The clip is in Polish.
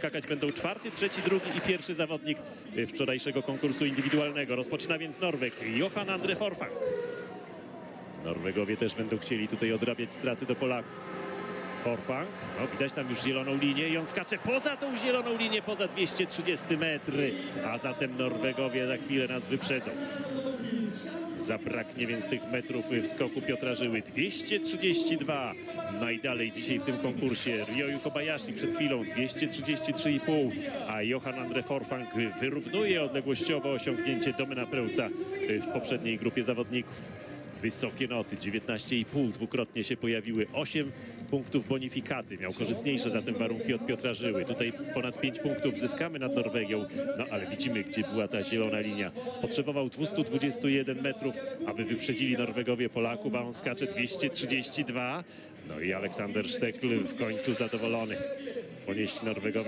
Skakać będą czwarty, trzeci, drugi i pierwszy zawodnik wczorajszego konkursu indywidualnego. Rozpoczyna więc Norweg Johan Andre Forfang. Norwegowie też będą chcieli tutaj odrabiać straty do Polaków. Forfang, no widać tam już zieloną linię i on skacze poza tą zieloną linię, poza 230 metry, a zatem Norwegowie za chwilę nas wyprzedzą. Zabraknie więc tych metrów w skoku Piotra Żyły. 232 najdalej dzisiaj w tym konkursie. Ryoyu Kobayashi przed chwilą 233,5, a Johan Andre Forfang wyrównuje odległościowo osiągnięcie Domena Prełca w poprzedniej grupie zawodników. Wysokie noty, 19,5 dwukrotnie się pojawiły, 8 punktów bonifikaty. Miał korzystniejsze zatem warunki od Piotra Żyły. Tutaj ponad 5 punktów zyskamy nad Norwegią, no ale widzimy, gdzie była ta zielona linia. Potrzebował 221 metrów, aby wyprzedzili Norwegowie Polaków, a on skacze 232. No i Aleksander Sztekl w końcu zadowolony. Ponieśli Norwegowie